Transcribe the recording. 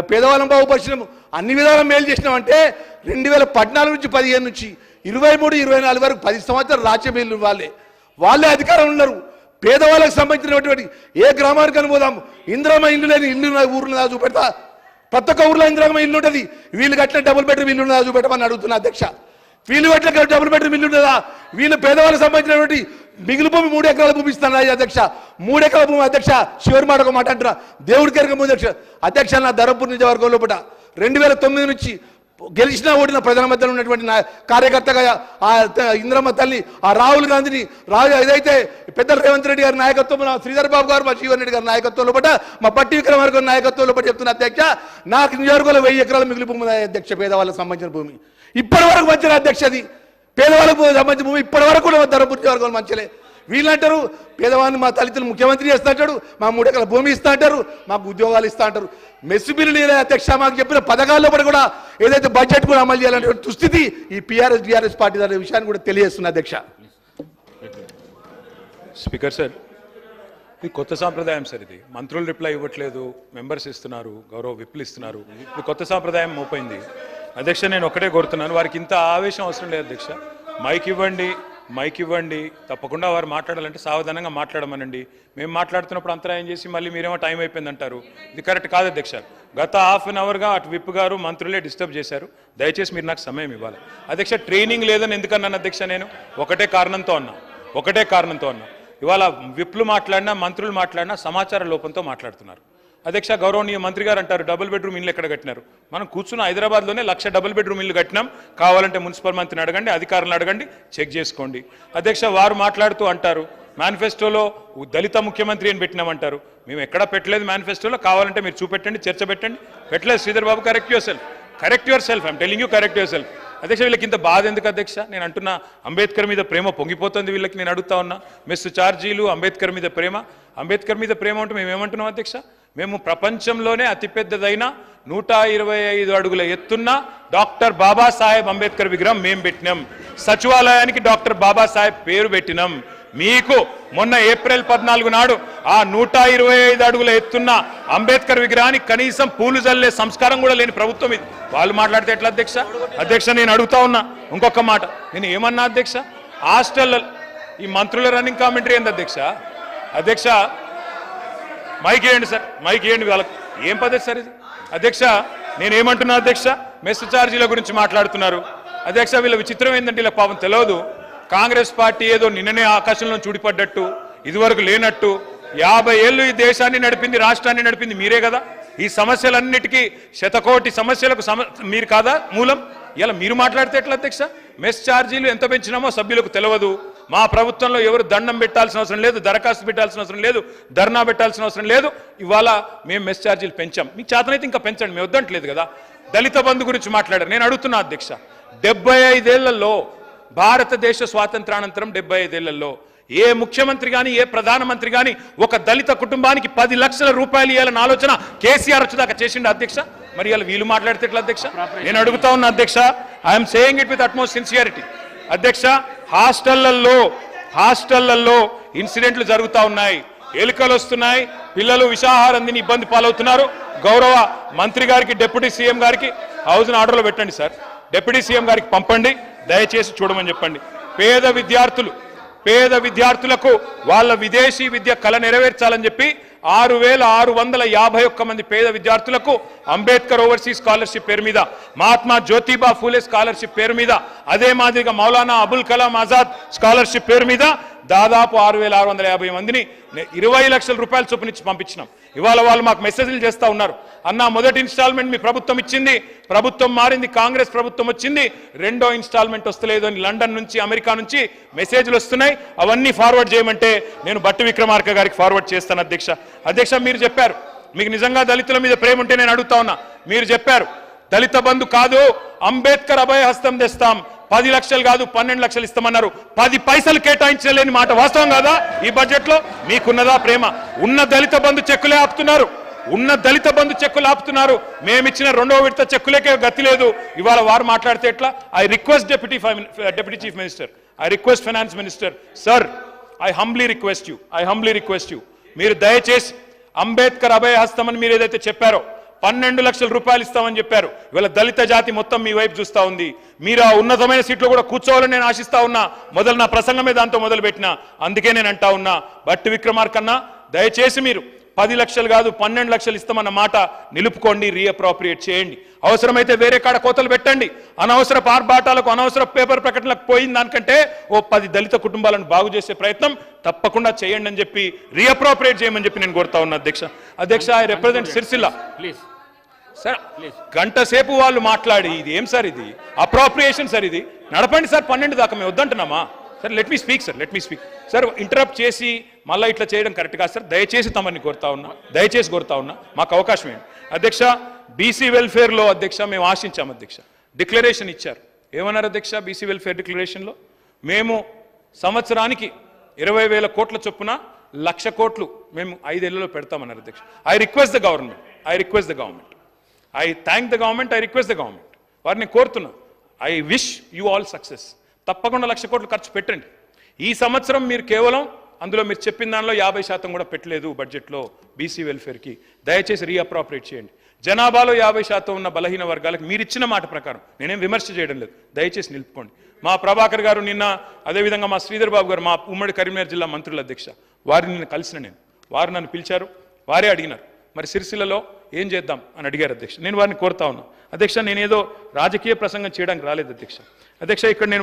పేదవాళ్ళం బాగుపరిచినాము అన్ని విధాలు మేలు చేసినామంటే రెండు వేల పద్నాలుగు నుంచి పదిహేను నుంచి ఇరవై మూడు ఇరవై నాలుగు వరకు పది సంవత్సరాలు రాజ్యమేలు వాళ్ళే. వాళ్ళే అధికారం ఉన్నారు. పేదవాళ్ళకి సంబంధించినటువంటి ఏ గ్రామానికి అని పోదాం. ఇంద్రమ్మ ఇల్లు లేని ఇల్లు నా ఊర్లో నా చూపెడతా. ప్రతి ఒక్క ఊర్లో ఇంద్రమ్మ ఇల్లు ఉంటుంది. వీళ్ళు కట్టిన డబుల్ బెడ్రూమ్ ఇల్లు ఉన్నదా చూపెట్టమని అడుగుతున్నా అధ్యక్ష. వీళ్ళు కట్టిన డబుల్ బెడ్రూమ్ ఇల్లు ఉన్నదా వీళ్ళు పేదవాళ్ళకి సంబంధించినటువంటి మిగిలి భూమి మూడు ఎకరాల భూమి ఇస్తాను అధ్యక్ష. మూడు ఎకరాల భూమి అధ్యక్ష చివరి మాట ఒక మాట అంటున్నా. దేవుడి ఎరగ ముందు అధ్యక్ష. అధ్యక్ష నా ధర్మపురి నిజవర్గం లోపల రెండు వేల తొమ్మిది నుంచి గెలిచినా ఓడిన ప్రజల మధ్యలో ఉన్నటువంటి కార్యకర్తగా ఆ ఇంద్రమ్మ తల్లి ఆ రాహుల్ గాంధీని రాజు ఏదైతే పెద్ద రేవంత్ రెడ్డి గారి నాయకత్వం శ్రీధర్ బాబు గారు మా జీవన్ రెడ్డి గారి నాయకత్వంలో లోపల మా పట్టి విక్రమార్గ నాయకత్వం నాయకత్వంలో చెప్తున్న అధ్యక్ష. నాకు నియోజకవర్గంలో వెయ్యి ఎకరాల మిగిలి భూమి అధ్యక్ష పేదవాళ్ళకి సంబంధించిన భూమి. ఇప్పటి వరకు వచ్చిన అధ్యక్ష అది. పేదవాళ్ళకు సంబంధించిన భూమి ఇప్పటి వరకు కూడా ధర్మపురి నియోజకవర్గంలో మంచలే. వీళ్ళంటారు పేదవాడిని మా తల్లిదండ్రులు ముఖ్యమంత్రి చేస్తా అంటాడు మా మూడు ఎకరాల భూమి ఇస్తా అంటారు మాకు ఉద్యోగాలు ఇస్తా అంటారు. మెస్సు బిల్లులు లేదా అధ్యక్ష మాకు చెప్పిన పథకాల్లో కూడా కూడా ఏదైతే బడ్జెట్ కూడా అమలు చేయాలనే దుస్థితి ఈ పిఆర్ఎస్ డిఆర్ఎస్ పార్టీ అనే విషయాన్ని కూడా తెలియజేస్తున్న అధ్యక్ష. స్పీకర్ సార్ ఇది కొత్త సాంప్రదాయం సార్ ఇది. మంత్రులు రిప్లై ఇవ్వట్లేదు మెంబర్స్ ఇస్తున్నారు గౌరవ విప్లు ఇస్తున్నారు. ఇది కొత్త సాంప్రదాయం మోపోయింది అధ్యక్ష నేను ఒకటే కోరుతున్నాను వారికి ఇంత ఆవేశం అవసరం లేదు అధ్యక్ష. మైక్ ఇవ్వండి మైక్ ఇవ్వండి. తప్పకుండా వారు మాట్లాడాలంటే సావధానంగా మాట్లాడమనండి. మేము మాట్లాడుతున్నప్పుడు అంతరాయం చేసి మళ్ళీ మీరేమో టైం అయిపోయింది అంటారు ఇది కరెక్ట్ కాదు అధ్యక్ష. గత హాఫ్ అన్ అవర్గా అటు విప్ గారు మంత్రులే డిస్టర్బ్ చేశారు. దయచేసి మీరు నాకు సమయం ఇవ్వాలి. అధ్యక్ష ట్రైనింగ్ లేదని ఎందుకన్నాను అధ్యక్ష నేను? ఒకటే కారణంతో అన్నా. ఒకటే కారణంతో అన్నా. ఇవాళ విప్లు మాట్లాడినా మంత్రులు మాట్లాడినా సమాచార లోపంతో మాట్లాడుతున్నారు. అధ్యక్ష గౌరవనీయ మంత్రి గారు అంటారు డబుల్ బెడ్రూమ్ ఇల్లు ఎక్కడ కట్టినారు? మనం కూర్చున్న హైదరాబాద్లోనే లక్ష డబుల్ బెడ్రూమ్ ఇల్లు కట్టినాం. కావాలంటే మున్సిపల్ మంత్రిని అడగండి అధికారులను అడగండి చెక్ చేసుకోండి. అధ్యక్ష వారు మాట్లాడుతూ అంటారు మేనిఫెస్టోలో దళిత ముఖ్యమంత్రి అని పెట్టినామంటారు. మేము ఎక్కడా పెట్టలేదు మేనిఫెస్టోలో. కావాలంటే మీరు చూపెట్టండి చర్చ పెట్టండి. పెట్టలేదు Sridhar Babu correct yourself correct yourself I'm telling you correct yourself అధ్యక్ష వీళ్ళకి ఇంత బాధ ఎందుకు అధ్యక్ష? నేను అంటున్నా అంబేద్కర్ మీద ప్రేమ పొంగిపోతుంది వీళ్ళకి నేను అడుగుతా ఉన్నా. మెస్సు ఛార్జీలు అంబేద్కర్ మీద ప్రేమ. అంబేద్కర్ మీద ప్రేమ అంటే మేము ఏమంటున్నాం అధ్యక్ష? మేము ప్రపంచంలోనే అతిపెద్దదైన నూట ఇరవై ఐదు అడుగుల ఎత్తున్న డాక్టర్ బాబాసాహెబ్ అంబేద్కర్ విగ్రహం మేము పెట్టినాం. సచివాలయానికి డాక్టర్ బాబాసాహెబ్ పేరు పెట్టినాం. మీకు మొన్న ఏప్రిల్ పద్నాలుగు నాడు ఆ నూట ఇరవై ఐదు అడుగుల ఎత్తున్న అంబేద్కర్ విగ్రహానికి కనీసం పూలు జల్లే సంస్కారం కూడా లేని ప్రభుత్వం ఇది. వాళ్ళు మాట్లాడితే ఎట్లా అధ్యక్ష? అధ్యక్ష నేను అడుగుతా ఉన్నా. ఇంకొక మాట. నేను ఏమన్నా అధ్యక్ష? హాస్టల్ ఈ మంత్రుల రన్నింగ్ కామెంటరీ ఏంది అధ్యక్ష? అధ్యక్ష మైక్ వేయండి సార్ మైక్ వేయండి వాళ్ళకి. ఏం పద్ధతి సార్ ఇది? అధ్యక్ష నేనేమంటున్నా అధ్యక్ష? మెస్ ఛార్జీల గురించి మాట్లాడుతున్నారు. అధ్యక్ష వీళ్ళ విచిత్రం ఏంటంటే ఇలా పాపం తెలియదు కాంగ్రెస్ పార్టీ ఏదో నిన్ననే ఆకాశంలో చూడిపడ్డట్టు ఇదివరకు లేనట్టు యాభై ఏళ్ళు ఈ దేశాన్ని నడిపింది రాష్ట్రాన్ని నడిపింది మీరే కదా? ఈ సమస్యలన్నిటికీ శతకోటి సమస్యలకు సమ మీరు కాదా మూలం? ఇలా మీరు మాట్లాడితే ఎట్లా అధ్యక్ష? మెస్ ఛార్జీలు ఎంత పెంచినామో సభ్యులకు తెలియదు మా ప్రభుత్వంలో ఎవరు దండం పెట్టాల్సిన అవసరం లేదు దరఖాస్తు పెట్టాల్సిన అవసరం లేదు ధర్నా పెట్టాల్సిన అవసరం లేదు. ఇవాళ మేము మెస్ ఛార్జీలు పెంచాం. మీకు చేతనైతే ఇంకా పెంచండి మేము వద్దంటలేదు కదా. దళిత బంధు గురించి మాట్లాడారు. నేను అడుగుతున్నా అధ్యక్ష డెబ్బై ఐదేళ్ళలో భారతదేశ స్వాతంత్రానంతరం డెబ్బై ఐదేళ్ళలో ఏ ముఖ్యమంత్రి కానీ ఏ ప్రధానమంత్రి కానీ ఒక దళిత కుటుంబానికి పది లక్షల రూపాయలు ఇవ్వాలని ఆలోచన కేసీఆర్ వచ్చేదాకా చేసిండు అధ్యక్ష? మరి వీళ్ళు మాట్లాడితే ఎట్లా అధ్యక్ష? నేను అడుగుతా ఉన్నా అధ్యక్ష I'm saying it with utmost sincerity అధ్యక్ష హాస్టళ్ళలో హాస్టళ్ళలో ఇన్సిడెంట్లు జరుగుతూ ఉన్నాయి. ఎలుకలు వస్తున్నాయి పిల్లలు విషాహారందిని ఇబ్బంది పాలవుతున్నారు. గౌరవ మంత్రి గారికి డిప్యూటీ సీఎం గారికి హౌస్ని ఆర్డర్లో పెట్టండి సార్. డిప్యూటీ సీఎం గారికి పంపండి దయచేసి చూడమని చెప్పండి. పేద విద్యార్థులు పేద విద్యార్థులకు వాళ్ళ విదేశీ విద్య కళ నెరవేర్చాలని చెప్పి ఆరు వేల ఆరు వందల యాభై ఒక్క మంది పేద విద్యార్థులకు అంబేద్కర్ ఓవర్సీస్ స్కాలర్షిప్ పేరు మీద మహాత్మా జ్యోతిబా ఫూలే స్కాలర్షిప్ పేరు మీద అదే మాదిరిగా మౌలానా అబుల్ కలాం ఆజాద్ స్కాలర్షిప్ పేరు మీద దాదాపు ఆరు వేల ఆరు వందల యాభై మందిని ఇరవై లక్షల రూపాయలు చొప్పునిచ్చి పంపించినాం. ఇవాళ వాళ్ళు మాకు మెసేజ్లు చేస్తూ ఉన్నారు. అన్న మొదటి ఇన్స్టాల్మెంట్ మీ ప్రభుత్వం ఇచ్చింది ప్రభుత్వం మారింది కాంగ్రెస్ ప్రభుత్వం వచ్చింది రెండో ఇన్స్టాల్మెంట్ వస్తలేదు అని లండన్ నుంచి అమెరికా నుంచి మెసేజ్లు వస్తున్నాయి. అవన్నీ ఫార్వర్డ్ చేయమంటే నేను బట్టి విక్రమార్క గారికి ఫార్వర్డ్ చేస్తాను అధ్యక్ష. అధ్యక్ష మీరు చెప్పారు. మీకు నిజంగా దళితుల మీద ప్రేమ ఉంటే నేను అడుగుతా ఉన్నా. మీరు చెప్పారు. దళిత బంధు కాదు అంబేద్కర్ అభయ హస్తం తెస్తాం. పది లక్షలు కాదు పన్నెండు లక్షలు ఇస్తామన్నారు. పది పైసలు కేటాయించలేని మాట వాస్తవం కాదా? ఈ బడ్జెట్లో మీకున్నదా ప్రేమ? ఉన్న దళిత బంధు చెక్కులే ఆపుతున్నారు. ఉన్న దళిత బంధు చెక్కులు ఆపుతున్నారు. మేమిచ్చిన రెండవ విడత చెక్కులకే గతి లేదు. ఇవాళ వారు మాట్లాడితే ఎట్లా? I request deputy deputy chief minister I request finance minister sir I humbly request you I humbly request you మీరు దయచేసి అంబేద్కర్ అభయ హస్తం అని మీరు ఏదైతే చెప్పారో పన్నెండు లక్షల రూపాయలు ఇస్తామని చెప్పారు. ఇవాళ దళిత జాతి మొత్తం మీ వైపు చూస్తా ఉంది. మీరు ఆ ఉన్నతమైన సీట్లో కూడా కూర్చోవాలని నేను ఆశిస్తా ఉన్నా. మొదలు నా ప్రసంగమే దాంతో మొదలుపెట్టిన. అందుకే నేను అంటా ఉన్నా. బట్టి విక్రమార్కన్నా దయచేసి మీరు పది లక్షలు కాదు పన్నెండు లక్షలు ఇస్తామన్న మాట నిలుపుకోండి రీఅప్రాప్రియేట్ చేయండి. అవసరమైతే వేరే కాడ కోతలు పెట్టండి. అనవసర పార్బాటాలకు అనవసర పేపర్ ప్రకటనలకు పోయిన దానికంటే ఓ పది దళిత కుటుంబాలను బాగు చేసే ప్రయత్నం తప్పకుండా చేయండి అని చెప్పి రీఅప్రాప్రియేట్ చేయమని చెప్పి నేను కోరుతా ఉన్నా అధ్యక్ష. అధ్యక్ష I represent Sircilla. Please sir గంట సేపు వాళ్ళు మాట్లాడి ఇది ఏం సార్ ఇది? అప్రాప్రియేషన్ సార్ ఇది. నడపండి సార్ పన్నెండు దాకా మేము వద్దంటున్నామా? Sir let me speak sir let me speak sir interrupt చేసి మళ్ళీ ఇట్లా చేయడం కరెక్ట్ కాదు సార్. దయచేసి తమని కోరుతా ఉన్నా దయచేసి కోరుతా ఉన్నా మాకు అవకాశం ఏంటి అధ్యక్ష బీసీ వెల్ఫేర్లో అధ్యక్ష మేము ఆశించాం అధ్యక్ష. డిక్లరేషన్ ఇచ్చారు. ఏమన్నారు అధ్యక్ష బీసీ వెల్ఫేర్ డిక్లరేషన్లో మేము సంవత్సరానికి ఇరవై వేల కోట్ల చొప్పున లక్ష కోట్లు మేము ఐదేళ్ళలో పెడతామన్నారు అధ్యక్ష. I request the government I request the government I thank the government I request the government వారిని కోరుతున్నా. I wish you all success తప్పకుండా లక్ష కోట్లు ఖర్చు పెట్టండి. ఈ సంవత్సరం మీరు కేవలం అందులో మీరు చెప్పిన దానిలో యాభై శాతం కూడా పెట్టలేదు బడ్జెట్లో బీసీ వెల్ఫేర్కి దయచేసి రీఅప్రాపరేట్ చేయండి. జనాభాలో యాభై శాతం ఉన్న బలహీన వర్గాలకు మీరు ఇచ్చిన మాట ప్రకారం నేనేం విమర్శ చేయడం లేదు. దయచేసి నిలుపుకోండి. మా ప్రభాకర్ గారు నిన్న అదేవిధంగా మా శ్రీధర్ బాబు గారు మా ఉమ్మడి కరీంనగర్ జిల్లా మంత్రుల అధ్యక్ష. వారిని నిన్న కలిసిన నేను. వారు నన్ను పిలిచారు. వారే అడిగినారు. మరి సిరిసిల్లలో ఏం చేద్దాం అని అడిగారు అధ్యక్ష. నేను వారిని కోరుతా ఉన్నా. అధ్యక్ష నేనేదో రాజకీయ ప్రసంగం చేయడానికి రాలేదు అధ్యక్ష. అధ్యక్ష ఇక్కడ నేను వారిని